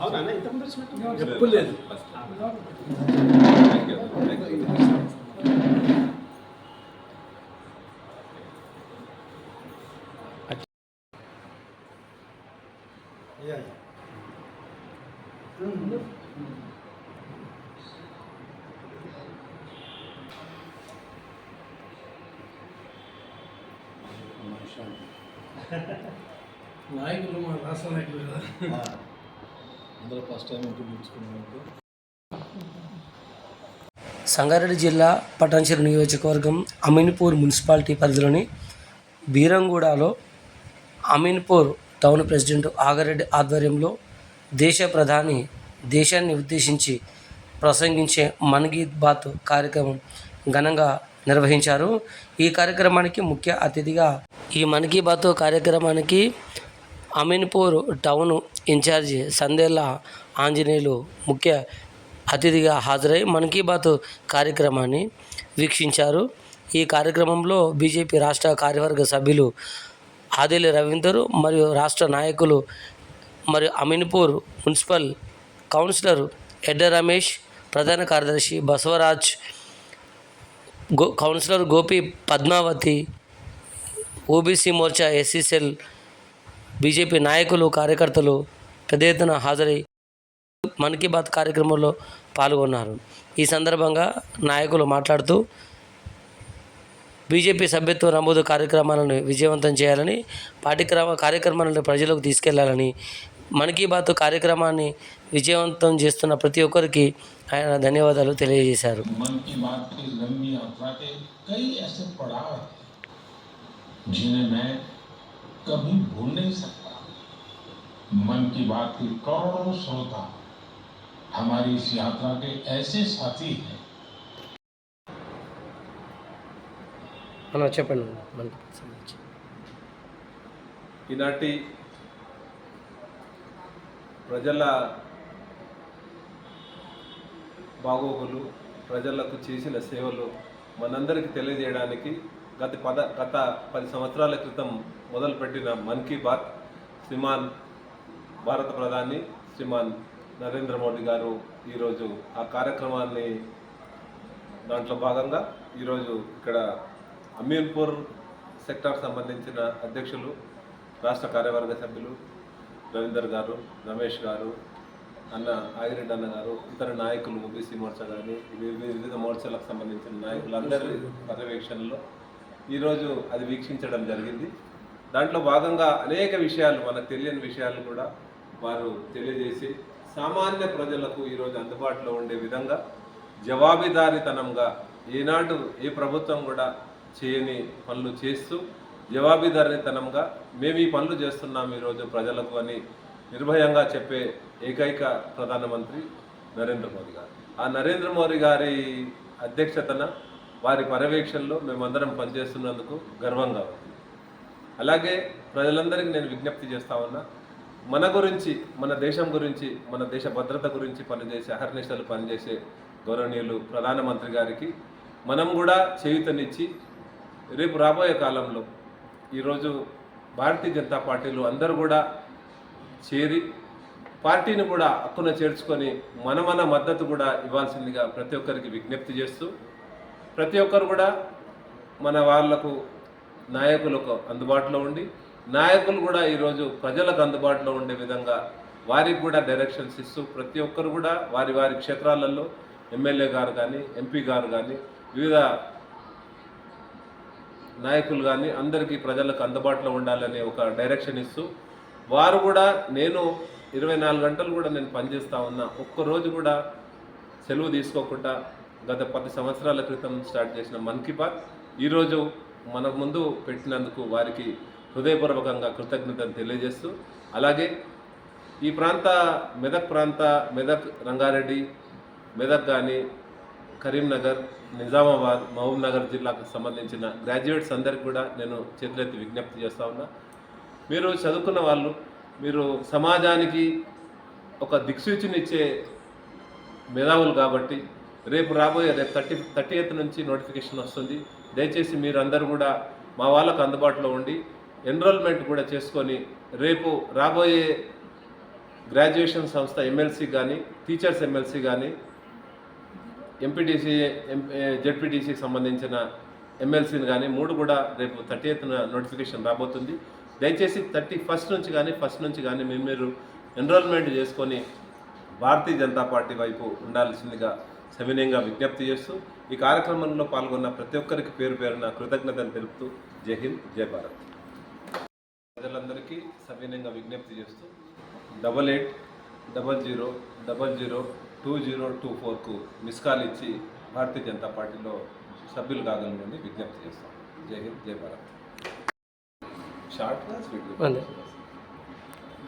అవునా అన్న? ఇంతకుముందు వచ్చినట్టు ఎప్పుడు లేదు నాయకులు మా రాష్ట్ర నాయకులు కదా అందరూ ఫస్ట్ టైం ఇంటికి సంగారెడ్డి జిల్లా పటాన్చెరు నియోజకవర్గం అమీన్పూర్ మున్సిపాలిటీ పరిధిలోని బీరంగూడలో అమీన్పూర్ టౌన్ ప్రెసిడెంట్ ఆగారెడ్డి ఆధ్వర్యంలో దేశ ప్రధాని దేశాన్ని ఉద్దేశించి ప్రసంగించే మన్ గీత్ బాత్ కార్యక్రమం ఘనంగా నిర్వహించారు. ఈ కార్యక్రమానికి ముఖ్య అతిథిగా ఈ మన్ కీ బాత్ కార్యక్రమానికి అమీన్పూర్ టౌన్ ఇన్ఛార్జి సందేళ్ళ ఆంజనేయులు ముఖ్య అతిథిగా హాజరై మన్ కీ బాత్ కార్యక్రమాన్ని వీక్షించారు. ఈ కార్యక్రమంలో బీజేపీ రాష్ట్ర కార్యవర్గ సభ్యులు ఆదిలి రవీందర్ మరియు రాష్ట్ర నాయకులు మరియు అమీన్పూర్ మున్సిపల్ కౌన్సిలర్ ఎడ్డ రమేష్ ప్రధాన కార్యదర్శి Basavaraj go councillor Gopi Padmavathi OBC Morcha SC cell BJP నాయకులు కార్యకర్తలు పెద్ద ఎత్తున హాజరై మన్ కీ బాత్ కార్యక్రమంలో పాల్గొన్నారు ఈ సందర్భంగా నాయకులు మాట్లాడుతూ బీజేపీ సభ్యత్వ నమోదు కార్యక్రమాలను విజయవంతం చేయాలని పార్టీ క్రమ కార్యక్రమాలను ప్రజలకు తీసుకెళ్లాలని మన్ కీ బాత్ కార్యక్రమాన్ని విజయవంతం చేస్తున్న ప్రతి ఒక్కరికి ఆయన ధన్యవాదాలు తెలియజేశారు मन की बात की लंबी यात्रा के कई ऐसे पड़ाव हैं जिन्हें मैं कभी भूल नहीं सकता मन की बात के करोड़ों श्रोता हमारी इस यात्रा के ऐसे साथी हैं అన్న చెప్పండి మన్ కీ బాత్ సంబంధించి ఈనాటి ప్రజల బాగోగులు ప్రజలకు చేసిన సేవలు మనందరికీ తెలియజేయడానికి గత పద గత పది సంవత్సరాల క్రితం మొదలుపెట్టిన మన్ కీ బాత్ శ్రీమాన్ భారత ప్రధాని శ్రీమాన్ నరేంద్ర మోడీ గారు ఈరోజు ఆ కార్యక్రమాన్ని దాంట్లో భాగంగా ఈరోజు ఇక్కడ అమీన్పూర్ సెక్టార్ సంబంధించిన అధ్యక్షులు రాష్ట్ర కార్యవర్గ సభ్యులు రవీందర్ గారు రమేష్ గారు అన్న ఆగిరెడ్డి అన్న గారు ఇతర నాయకులు ఓబీసీ మోర్చా కానీ వివిధ మోర్చాలకు సంబంధించిన నాయకులందరి పర్యవేక్షణలో ఈరోజు అది వీక్షించడం జరిగింది. దాంట్లో భాగంగా అనేక విషయాలు మనకు తెలియని విషయాలు కూడా వారు తెలియజేసి సామాన్య ప్రజలకు ఈరోజు అందుబాటులో ఉండే విధంగా జవాబిదారితనంగా ఏనాడు ఏ ప్రభుత్వం కూడా చేయని పనులు చేస్తూ జవాబిదారితనంగా మేము ఈ పనులు చేస్తున్నాం ఈరోజు ప్రజలకు అని నిర్భయంగా చెప్పే ఏకైక ప్రధానమంత్రి నరేంద్ర మోదీ గారు. ఆ నరేంద్ర మోదీ గారి అధ్యక్షతన వారి పర్యవేక్షణలో మేమందరం పనిచేస్తున్నందుకు గర్వంగా ఉంది. అలాగే ప్రజలందరికీ నేను విజ్ఞప్తి చేస్తా ఉన్నా మన గురించి మన దేశం గురించి మన దేశ భద్రత గురించి పనిచేసే అహర్నిశలు పనిచేసే గౌరవనీయులు ప్రధానమంత్రి గారికి మనం కూడా చేయుతనిచ్చి రేపు రాబోయే కాలంలో ఈరోజు భారతీయ జనతా పార్టీలు అందరూ కూడా చేరి పార్టీని కూడా హక్కున చేర్చుకొని మన మన మద్దతు కూడా ఇవ్వాల్సిందిగా ప్రతి ఒక్కరికి విజ్ఞప్తి చేస్తూ ప్రతి ఒక్కరు కూడా మన వాళ్ళకు నాయకులకు అందుబాటులో ఉండి నాయకులు కూడా ఈరోజు ప్రజలకు అందుబాటులో ఉండే విధంగా వారికి కూడా డైరెక్షన్స్ ఇస్తూ ప్రతి ఒక్కరు కూడా వారి వారి క్షేత్రాలలో ఎమ్మెల్యే గారు కానీ ఎంపీ గారు కానీ వివిధ నాయకులు కానీ అందరికీ ప్రజలకు అందుబాటులో ఉండాలని ఒక డైరెక్షన్ ఇస్తూ వారు కూడా నేను ఇరవై నాలుగు గంటలు కూడా నేను పనిచేస్తూ ఉన్నా ఒక్కరోజు కూడా సెలవు తీసుకోకుండా గత పది సంవత్సరాల క్రితం స్టార్ట్ చేసిన మన్ కీ బాత్ ఈరోజు మన ముందు పెట్టినందుకు వారికి హృదయపూర్వకంగా కృతజ్ఞతలు తెలియజేస్తూ అలాగే ఈ ప్రాంత మెదక్ ప్రాంత మెదక్ రంగారెడ్డి మెదక్ కానీ కరీంనగర్ నిజామాబాద్ మహబూబ్ నగర్ జిల్లాకు సంబంధించిన గ్రాడ్యుయేట్స్ అందరికి కూడా నేను చేతులెత్తి విజ్ఞప్తి చేస్తా ఉన్నా. మీరు చదువుకున్న వాళ్ళు మీరు సమాజానికి ఒక దిక్సూచినిచ్చే మేధావులు కాబట్టి రేపు రాబోయే రేపు థర్టీ థర్టీ ఎయిత్ నుంచి నోటిఫికేషన్ వస్తుంది. దయచేసి మీరు కూడా మా వాళ్ళకు అందుబాటులో ఉండి ఎన్రోల్మెంట్ కూడా చేసుకొని రేపు రాబోయే గ్రాడ్యుయేషన్ సంస్థ ఎమ్మెల్సీ కానీ టీచర్స్ ఎమ్మెల్సీ కానీ ఎంపీటీసీ జెడ్పీటీసీకి సంబంధించిన ఎమ్మెల్సీని కానీ మూడు కూడా రేపు థర్టీ ఎయిత్న నోటిఫికేషన్ రాబోతుంది. దయచేసి థర్టీ ఫస్ట్ నుంచి కానీ ఫస్ట్ నుంచి కానీ మీరు మీరు ఎన్రోల్మెంట్ చేసుకొని భారతీయ జనతా పార్టీ వైపు ఉండాల్సిందిగా సవినయంగా విజ్ఞప్తి చేస్తూ ఈ కార్యక్రమంలో పాల్గొన్న ప్రతి ఒక్కరికి పేరు పేరున కృతజ్ఞతలు తెలుపుతూ జై హింద్ జై భారత్. ప్రజలందరికీ సవినయంగా విజ్ఞప్తి చేస్తూ double eight double zero double zero two zero two ఫోర్కు మిస్ కాల్ ఇచ్చి భారతీయ జనతా పార్టీలో సభ్యులు కాగలరని విజ్ఞప్తి చేస్తాం. జై హింద్ జై భారత్. షార్ట్గా. స్వీట్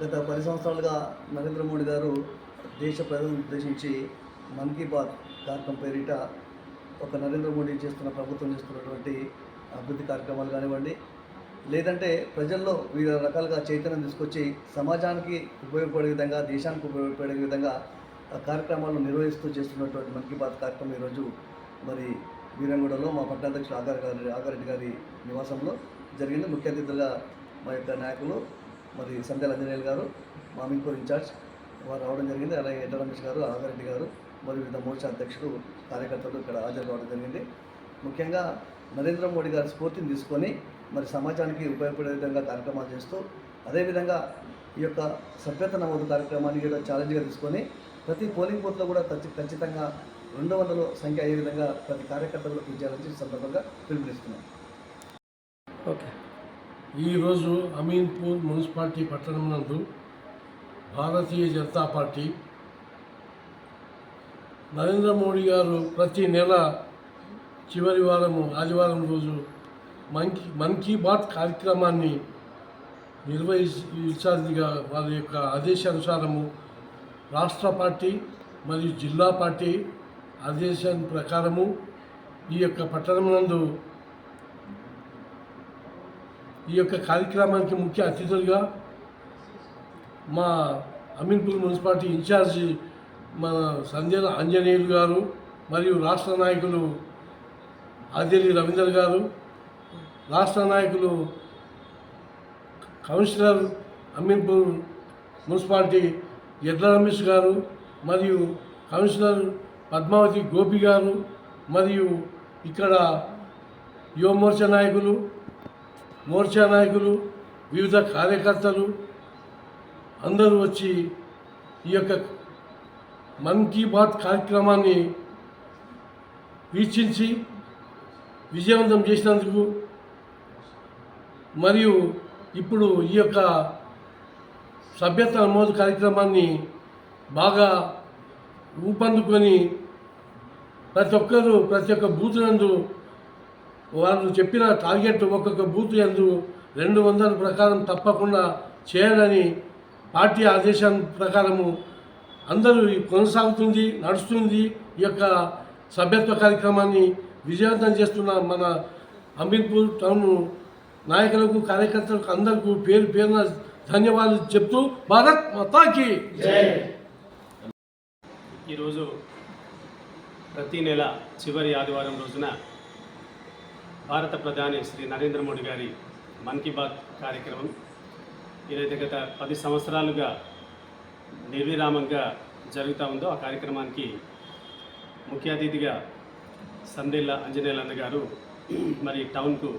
గత పది సంవత్సరాలుగా నరేంద్ర మోడీ గారు దేశ ప్రజలను ఉద్దేశించి మన్ కీ బాత్ కార్యక్రమం పేరిట ఒక నరేంద్ర మోడీ చేస్తున్న ప్రభుత్వం చేస్తున్నటువంటి అభివృద్ధి కార్యక్రమాలు కానివ్వండి లేదంటే ప్రజల్లో వివిధ రకాలుగా చైతన్యం తీసుకొచ్చి సమాజానికి ఉపయోగపడే విధంగా దేశానికి ఉపయోగపడే విధంగా ఆ కార్యక్రమాలను నిర్వహిస్తూ చేస్తున్నటువంటి మన్ కీ బాత్ కార్యక్రమం ఈరోజు మరి వీరంగూడలో మా పట్టణాధ్యక్షుడు ఆగార్ గారి ఆగారెడ్డి గారి నివాసంలో జరిగింది. ముఖ్య అతిథులుగా మా యొక్క నాయకులు మరి సంధ్యాల అంజనేయులు గారు మా మింకూర్ ఇన్ఛార్జ్ వారు రావడం జరిగింది. అలాగే ఎడ్డ రమేష్ గారు ఆగారెడ్డి గారు మరియు వివిధ మోర్చా అధ్యక్షుడు కార్యకర్తలు ఇక్కడ హాజరు కావడం జరిగింది. ముఖ్యంగా నరేంద్ర మోడీ గారి స్ఫూర్తిని తీసుకొని మరి సమాజానికి ఉపయోగపడే విధంగా కార్యక్రమాలు చేస్తూ అదేవిధంగా ఈ యొక్క సభ్యత నమోదు కార్యక్రమాన్ని కూడా ఛాలెంజ్గా తీసుకొని ప్రతి పోలింగ్ బూత్లో కూడా ఖచ్చి- ఖచ్చితంగా రెండు వందల సంఖ్య అయ్యే విధంగా ప్రతి కార్యకర్త కూడా కృషి సందర్భంగా పిలుపునిస్తున్నాం. ఓకే. ఈరోజు అమీన్పూర్ మున్సిపాలిటీ పట్టణం నందు భారతీయ జనతా పార్టీ నరేంద్ర మోడీ గారు ప్రతి నెల చివరి వారము ఆదివారం రోజు మన్ మన్ కీ బాత్ కార్యక్రమాన్ని నిర్వహించాల్సిందిగా వారి యొక్క ఆదేశానుసారము రాష్ట్ర పార్టీ మరియు జిల్లా పార్టీ ఆదేశం ప్రకారము ఈ యొక్క పట్టణం నందు ఈ యొక్క కార్యక్రమానికి ముఖ్య అతిథులుగా మా అమీన్పూర్ మున్సిపాలిటీ ఇన్ఛార్జి మన సంజయ్ ఆంజనేయులు గారు మరియు రాష్ట్ర నాయకులు ఆదిలి రవీందర్ గారు రాష్ట్ర నాయకులు కమిషనర్ అమీర్పూర్ మున్సిపాలిటీ ఎడ్ల రమేష్ గారు మరియు కమిషనర్ పద్మావతి గోపి గారు మరియు ఇక్కడ యువమోర్చా నాయకులు మోర్చా నాయకులు వివిధ కార్యకర్తలు అందరూ వచ్చి ఈ యొక్క మన్ కీ బాత్ కార్యక్రమాన్ని వీక్షించి విజయవంతం చేసినందుకు మరియు ఇప్పుడు ఈ యొక్క సభ్యత నమోదు కార్యక్రమాన్ని బాగా ఊపందుకొని ప్రతి ఒక్కరూ ప్రతి ఒక్క బూత్ నందు వాళ్ళు చెప్పిన టార్గెట్ ఒక్కొక్క బూత్ ఎందు రెండు వందల ప్రకారం తప్పకుండా చేయాలని పార్టీ ఆదేశం ప్రకారము అందరూ కొనసాగుతుంది నడుస్తుంది ఈ యొక్క సభ్యత్వ కార్యక్రమాన్ని విజయవంతం చేస్తున్న మన అంబిన్పూర్ టౌన్ నాయకులకు కార్యకర్తలకు అందరికీ పేరు పేరున ధన్యవాదాలు చెప్తూ భారత్ మతాకి ఈరోజు ప్రతి నెల చివరి ఆదివారం రోజున భారత ప్రధాని శ్రీ నరేంద్ర మోడీ గారి మన్ కీ బాత్ కార్యక్రమం ఏదైతే గత పది సంవత్సరాలుగా నిర్విరామంగా జరుగుతూ ఉందో ఆ కార్యక్రమానికి ముఖ్య అతిథిగా సందేళ్ళ అంజనేయులన్న గారు మరి టౌన్కు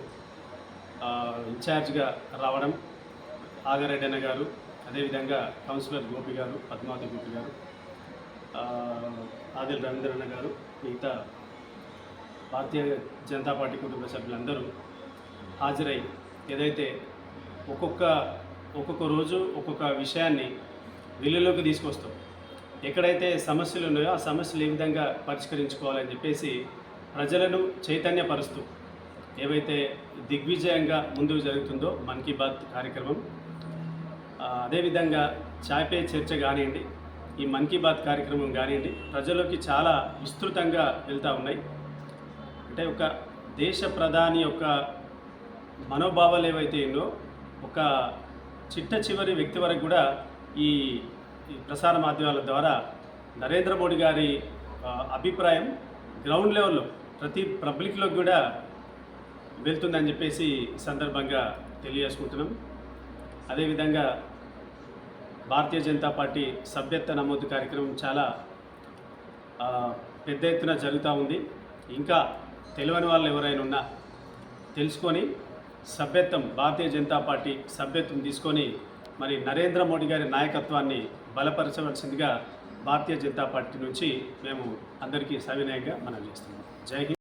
ఇన్ఛార్జ్గా రావడం ఆగారెడ్డి అన్న గారు అదేవిధంగా కౌన్సిలర్ గోపి గారు పద్మావతి గోపి గారు ఆదిల్ రవీంద్రన్న గారు మిగతా భారతీయ జనతా పార్టీ కుటుంబ సభ్యులందరూ హాజరై ఏదైతే ఒక్కొక్క ఒక్కొక్క రోజు ఒక్కొక్క విషయాన్ని వెలుగులోకి తీసుకొస్తాం. ఎక్కడైతే సమస్యలు ఉన్నాయో ఆ సమస్యలు ఏ విధంగా పరిష్కరించుకోవాలని చెప్పేసి ప్రజలను చైతన్యపరుస్తూ ఏవైతే దిగ్విజయంగా ముందుకు జరుగుతుందో మన్ కీ బాత్ కార్యక్రమం అదేవిధంగా చాపే చర్చ కానివ్వండి ఈ మన్ కీ బాత్ కార్యక్రమం కానివ్వండి ప్రజల్లోకి చాలా విస్తృతంగా వెళ్తూ ఉన్నాయి. అంటే ఒక దేశ ప్రధాని యొక్క మనోభావాలు ఏవైతే ఉన్నో ఒక చిట్ట చివరి వ్యక్తి వరకు కూడా ఈ ప్రసార మాధ్యమాల ద్వారా నరేంద్ర మోడీ గారి అభిప్రాయం గ్రౌండ్ లెవెల్లో ప్రతి పబ్లిక్లోకి కూడా వెళ్తుందని చెప్పేసి సందర్భంగా తెలియజేసుకుంటున్నాం. అదేవిధంగా భారతీయ జనతా పార్టీ సభ్యత్వ నమోదు కార్యక్రమం చాలా పెద్ద ఎత్తున జరుగుతూ ఉంది. ఇంకా తెలియని వాళ్ళు ఎవరైనా ఉన్నా తెలుసుకొని సభ్యత్వం భారతీయ జనతా పార్టీ సభ్యత్వం తీసుకొని మరి నరేంద్ర మోడీ గారి నాయకత్వాన్ని బలపరచవలసిందిగా భారతీయ జనతా పార్టీ నుంచి మేము అందరికీ సవినయంగా మనం చేస్తున్నాం. జై హింద్.